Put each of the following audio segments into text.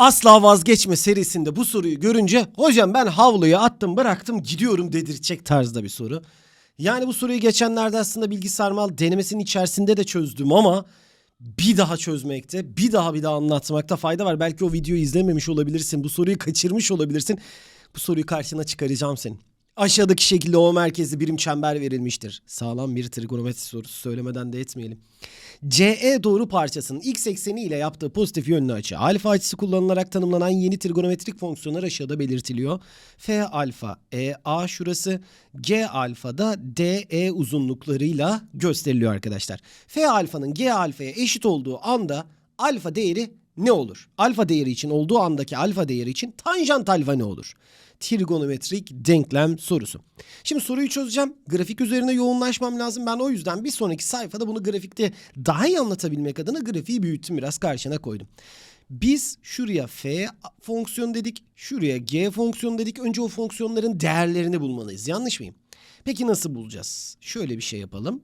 Asla vazgeçme serisinde bu soruyu görünce hocam ben havluya attım bıraktım gidiyorum dedirtecek tarzda bir soru. Yani bu soruyu geçenlerde aslında bilgi sarmal denemesinin içerisinde de çözdüm ama bir daha çözmekte, bir daha bir daha anlatmakta fayda var. Belki o videoyu izlememiş olabilirsin, bu soruyu kaçırmış olabilirsin. Bu soruyu karşına çıkaracağım senin. Aşağıdaki şekilde o merkezli birim çember verilmiştir. Sağlam bir trigonometri sorusu söylemeden de etmeyelim. CE doğru parçasının x ekseni ile yaptığı pozitif yönlü açı alfa açısı kullanılarak tanımlanan yeni trigonometrik fonksiyonlar aşağıda belirtiliyor. F alfa E A şurası G alfa da DE uzunluklarıyla gösteriliyor arkadaşlar. F alfanın G alfaya eşit olduğu anda alfa değeri ne olur? Alfa değeri için olduğu andaki alfa değeri için tanjant alfa ne olur? Trigonometrik denklem sorusu. Şimdi soruyu çözeceğim. Grafik üzerine yoğunlaşmam lazım. Ben o yüzden bir sonraki sayfada bunu grafikte daha iyi anlatabilmek adına grafiği büyüttüm biraz karşına koydum. Biz şuraya f fonksiyon dedik, şuraya g fonksiyon dedik. Önce o fonksiyonların değerlerini bulmalıyız. Yanlış mıyım? Peki nasıl bulacağız? Şöyle bir şey yapalım.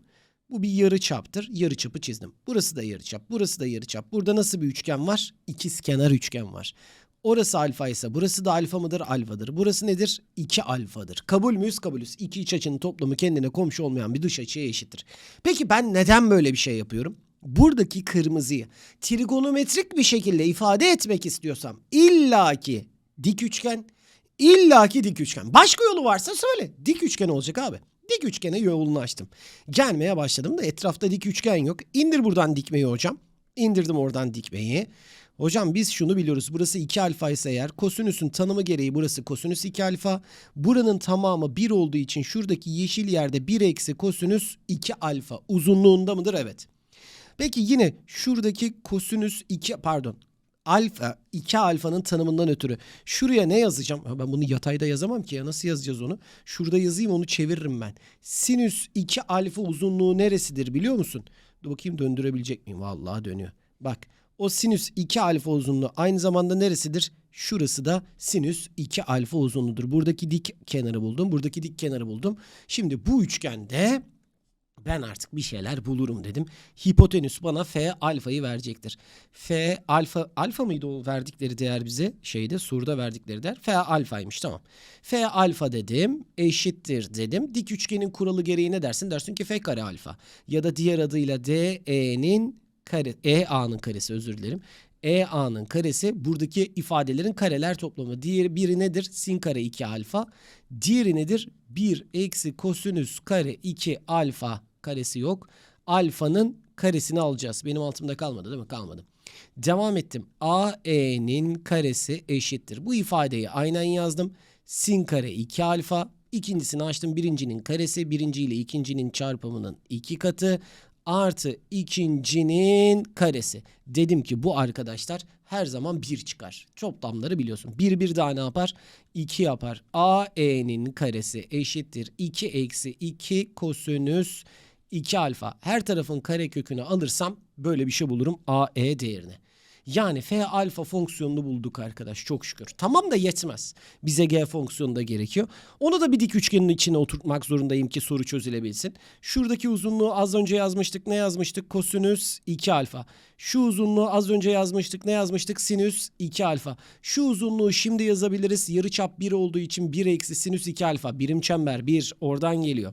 Bu bir yarı çaptır. Yarı çapı çizdim. Burası da yarı çap, burası da yarı çap. Burada nasıl bir üçgen var? İkizkenar üçgen var. Orası alfa ise burası da alfa mıdır? Alfadır. Burası nedir? 2 alfadır. Kabul müyüz? Kabulüz. İki iç açının toplamı kendine komşu olmayan bir dış açıya eşittir. Peki ben neden böyle bir şey yapıyorum? Buradaki kırmızıyı trigonometrik bir şekilde ifade etmek istiyorsam illaki dik üçgen, illaki dik üçgen. Başka yolu varsa söyle. Dik üçgen olacak abi. Dik üçgene yolunu açtım. Gelmeye başladım da etrafta dik üçgen yok. İndir buradan dikmeyi hocam. İndirdim oradan dikmeyi. Hocam biz şunu biliyoruz. Burası 2 alfa ise eğer kosinüsün tanımı gereği burası kosinüs 2 alfa. Buranın tamamı 1 olduğu için şuradaki yeşil yerde 1 eksi kosinüs 2 alfa uzunluğunda mıdır? Evet. Peki yine şuradaki kosinüs 2 pardon alfa 2 alfanın tanımından ötürü şuraya ne yazacağım? Ben bunu yatayda yazamam ki ya nasıl yazacağız onu? Şurada yazayım onu çeviririm ben. Sinüs 2 alfa uzunluğu neresidir biliyor musun? Dur bakayım döndürebilecek miyim? Vallahi dönüyor. Bak o sinüs 2 alfa uzunluğu aynı zamanda neresidir? Şurası da sinüs 2 alfa uzunluğudur. Buradaki dik kenarı buldum. Buradaki dik kenarı buldum. Şimdi bu üçgende ben artık bir şeyler bulurum dedim. Hipotenüs bana F alfayı verecektir. F alfa alfa mıydı o verdikleri değer bize? Şeyde soruda verdikleri değer. F alfaymış tamam. F alfa dedim eşittir dedim. Dik üçgenin kuralı gereği ne dersin? Dersin ki F kare alfa. Ya da diğer adıyla DE'nin kare EA'nın karesi özür dilerim. EA'nın karesi buradaki ifadelerin kareler toplamı. Diğeri biri nedir? Sin kare 2 alfa. Diğeri nedir? 1 eksi kosinüs kare 2 alfa karesi yok. Alfanın karesini alacağız. Benim altımda kalmadı değil mi? Kalmadı. Devam ettim. AE'nin karesi eşittir. Bu ifadeyi aynen yazdım. Sin kare 2 alfa. İkincisini açtım. Birincinin karesi. Birinci ile ikincinin çarpımının iki katı. Artı ikincinin karesi. Dedim ki bu arkadaşlar her zaman 1 çıkar. Toplamları biliyorsun. 1 bir daha ne yapar? 2 yapar. AE'nin karesi eşittir. 2 eksi 2 kosinüs 2 alfa. Her tarafın kare kökünü alırsam böyle bir şey bulurum AE değerini. Yani F alfa fonksiyonunu bulduk arkadaş çok şükür. Tamam da yetmez. Bize G fonksiyonu da gerekiyor. Onu da bir dik üçgenin içine oturtmak zorundayım ki soru çözülebilsin. Şuradaki uzunluğu az önce yazmıştık. Ne yazmıştık? Kosinüs 2 alfa. Şu uzunluğu az önce yazmıştık. Ne yazmıştık? Sinüs 2 alfa. Şu uzunluğu şimdi yazabiliriz. Yarıçap 1 olduğu için 1 eksi sinüs 2 alfa. Birim çember 1 oradan geliyor.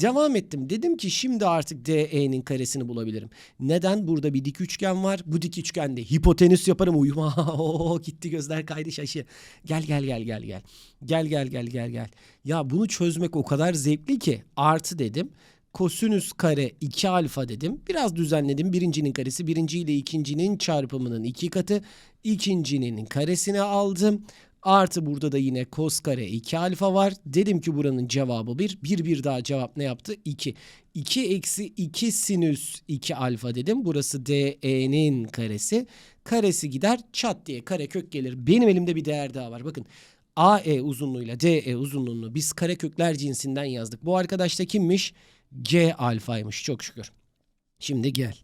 Devam ettim. Dedim ki şimdi artık DE'nin karesini bulabilirim. Neden? Burada bir dik üçgen var. Bu dik üçgende hipotenüs yaparım. Uyuma. Oo, gitti gözler kaydı şaşı. Gel gel gel gel gel. Gel gel gel gel gel. Ya bunu çözmek o kadar zevkli ki. Artı dedim. Kosinüs kare 2 alfa dedim. Biraz düzenledim. Birincinin karesi birinci ile ikincinin çarpımının iki katı. İkincinin karesini aldım. Artı burada da yine kos kare 2 alfa var. Dedim ki buranın cevabı 1. Bir bir daha cevap ne yaptı? 2. 2 eksi 2 sinüs 2 alfa dedim. Burası DE'nin karesi. Karesi gider çat diye kare kök gelir. Benim elimde bir değer daha var. Bakın AE uzunluğuyla DE uzunluğunu biz karekökler cinsinden yazdık. Bu arkadaş da kimmiş? G alfaymış çok şükür. Şimdi gel.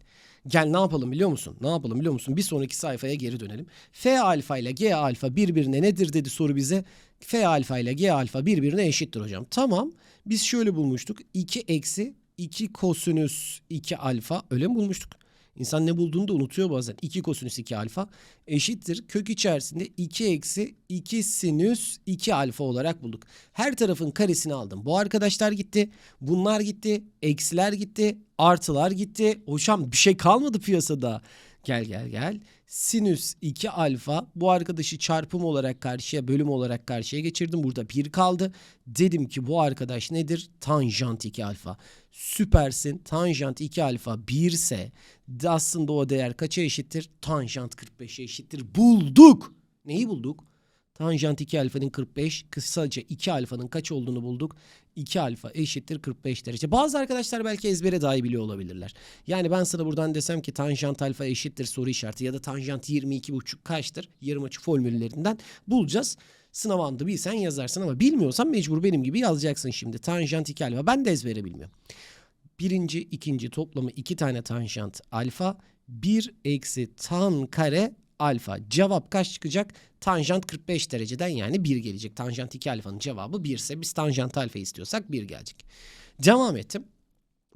Gel ne yapalım biliyor musun? Ne yapalım biliyor musun? Bir sonraki sayfaya geri dönelim. F alfa ile G alfa birbirine nedir dedi soru bize. F alfa ile G alfa birbirine eşittir hocam. Tamam. Biz şöyle bulmuştuk. 2 eksi 2 kosinüs 2 alfa öyle mi bulmuştuk? İnsan ne bulduğunu da unutuyor bazen. 2 kosinüs 2 alfa eşittir. Kök içerisinde 2 eksi 2 sinüs 2 alfa olarak bulduk. Her tarafın karesini aldım. Bu arkadaşlar gitti. Bunlar gitti. Eksiler gitti. Artılar gitti. Hocam bir şey kalmadı piyasada. Gel gel gel. Sinüs 2 alfa bu arkadaşı çarpım olarak karşıya bölüm olarak karşıya geçirdim. Burada 1 kaldı. Dedim ki bu arkadaş nedir? Tanjant 2 alfa. Süpersin. Tanjant 2 alfa 1 ise aslında o değer kaça eşittir? Tanjant 45'e eşittir. Bulduk. Neyi bulduk? Tanjant 2 alfanın 45 kısaca 2 alfanın kaç olduğunu bulduk. 2 alfa eşittir 45 derece. Bazı arkadaşlar belki ezbere dahi biliyor olabilirler. Yani ben sana buradan desem ki tanjant alfa eşittir soru işareti ya da tanjant 22,5 kaçtır? Yarım açı formüllerinden bulacağız. Sınav anında bilsen yazarsın ama bilmiyorsan mecbur benim gibi yazacaksın şimdi. Tanjant 2 alfa ben de ezbere bilmiyorum. Birinci, ikinci toplamı iki tane tanjant alfa. 1 eksi tan kare alfa. Cevap kaç çıkacak? Tanjant 45 dereceden yani 1 gelecek. Tanjant 2 alfanın cevabı 1 ise biz tanjant alfa istiyorsak 1 gelecek. Devam ettim.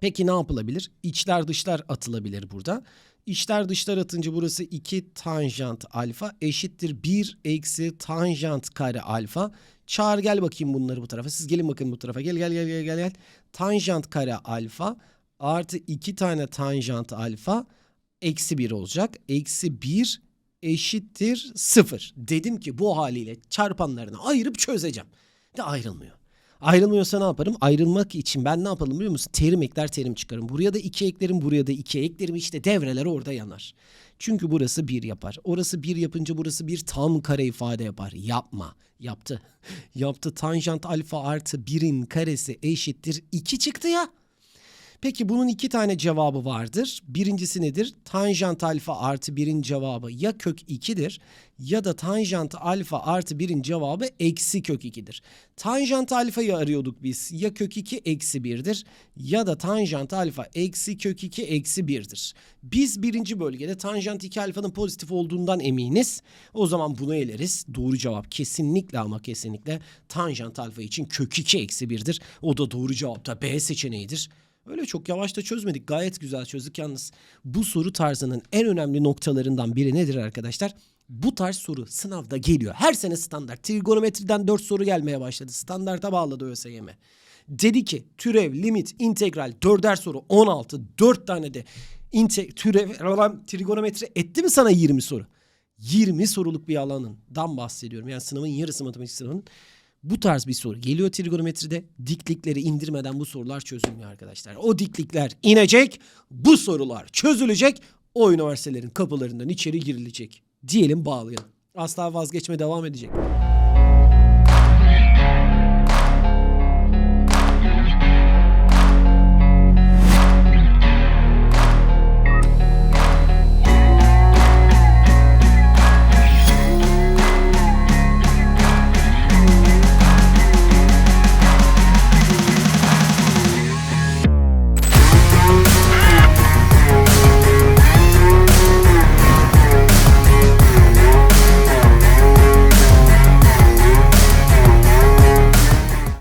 Peki ne yapılabilir? İçler dışlar atılabilir burada. İçler dışlar atınca burası 2 tanjant alfa eşittir 1 eksi tanjant kare alfa. Çağır gel bakayım bunları bu tarafa. Siz gelin bakın bu tarafa. Gel gel gel gel gel. gel. Tanjant kare alfa artı 2 tane tanjant alfa eksi 1 olacak. Eksi 1 eşittir 0. Dedim ki bu haliyle çarpanlarını ayırıp çözeceğim. De ayrılmıyor. Ayrılmıyorsa ne yaparım? Ayrılmak için ben ne yapalım biliyor musun? Terim ekler terim çıkarım. Buraya da 2 eklerim, buraya da 2 eklerim. İşte devreler orada yanar. Çünkü burası 1 yapar. Orası 1 yapınca burası bir tam kare ifade yapar. Yapma. Yaptı. Yaptı. Tanjant alfa artı 1'in karesi eşittir 2 çıktı ya. Peki bunun iki tane cevabı vardır. Birincisi nedir? Tanjant alfa artı 1'in cevabı ya kök 2'dir ya da tanjant alfa artı 1'in cevabı eksi kök 2'dir. Tanjant alfayı arıyorduk biz. Ya kök 2 eksi 1'dir ya da tanjant alfa eksi kök 2 eksi 1'dir. Biz birinci bölgede tanjant 2 alfanın pozitif olduğundan eminiz. O zaman bunu eleriz. Doğru cevap kesinlikle ama kesinlikle tanjant alfa için kök 2 eksi 1'dir. O da doğru cevap da B seçeneğidir. Öyle çok yavaş da çözmedik. Gayet güzel çözdük yalnız. Bu soru tarzının en önemli noktalarından biri nedir arkadaşlar? Bu tarz soru sınavda geliyor. Her sene standart. Trigonometriden 4 soru gelmeye başladı. Standarta bağladı ÖSYM. Dedi ki türev, limit, integral, dörder soru 16. 4 tane de inte, türev, trigonometre etti mi sana 20 soru? 20 soruluk bir alanından bahsediyorum. Yani sınavın yarısı matematik sınavının. Bu tarz bir soru geliyor trigonometride. Diklikleri indirmeden bu sorular çözülmüyor arkadaşlar. O diklikler inecek, bu sorular çözülecek. O üniversitelerin kapılarından içeri girilecek. Diyelim bağlayalım. Asla vazgeçme devam edecek.